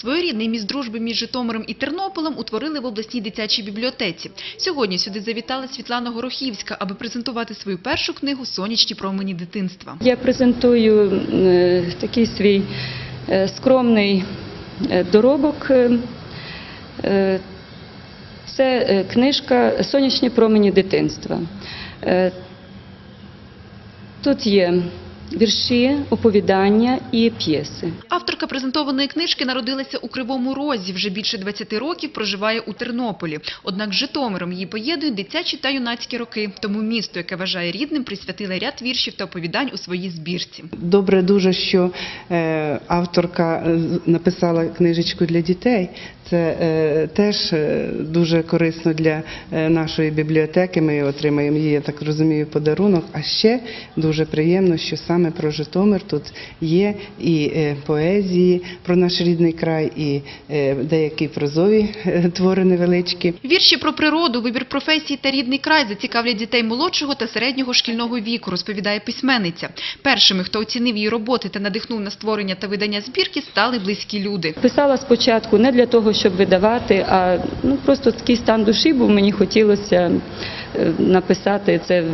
Своєрідний міст дружби між Житомиром і Тернополем утворили в обласній дитячій бібліотеці. Сьогодні сюди завітала Світлана Горохівська, аби презентувати свою першу книгу «Сонячні промені дитинства». Я презентую е, такий свій е, скромний е, доробок. Це книжка Сонячні промені дитинства. Тут є вірші, оповідання і п'єси. Авторка презентованої книжки народилася у Кривому Розі, вже більше 20 років проживає у Тернополі. Однак з Житомиром її поєднують дитячі та юнацькі роки. Тому місто, яке вважає рідним, присвятила ряд віршів та оповідань у своїй збірці. Добре дуже, що е, авторка написала книжечку для дітей. Це е, теж е, дуже корисно для нашої бібліотеки. Ми отримаємо її, я так розумію, подарунок. А ще дуже приємно, що саме про Житомир тут є і е, поезії про наш рідний край, і е, деякі прозові е, твори невеличкі. Вірші про природу, вибір професії та рідний край зацікавлять дітей молодшого та середнього шкільного віку, розповідає письменниця. Першими, хто оцінив її роботи та надихнув на створення та видання збірки, стали близькі люди. Писала спочатку не для того, щоб видавати, а ну просто такий стан душі, бо мені хотілося написати це,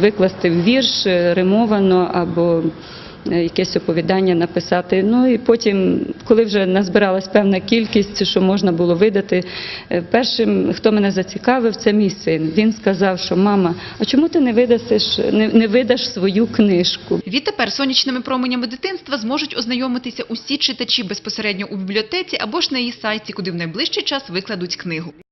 викласти в вірш е, римовано або е, якесь оповідання написати. Ну і потім, коли вже назбиралась певна кількість, що можна було видати, е, першим, хто мене зацікавив, це мій син. Він сказав, що мама, а чому ти не видасиш, не, не видаш свою книжку? Відтепер сонячними променями дитинства зможуть ознайомитися усі читачі безпосередньо у бібліотеці або ж на її сайті, куди в найближчий час викладуть книгу.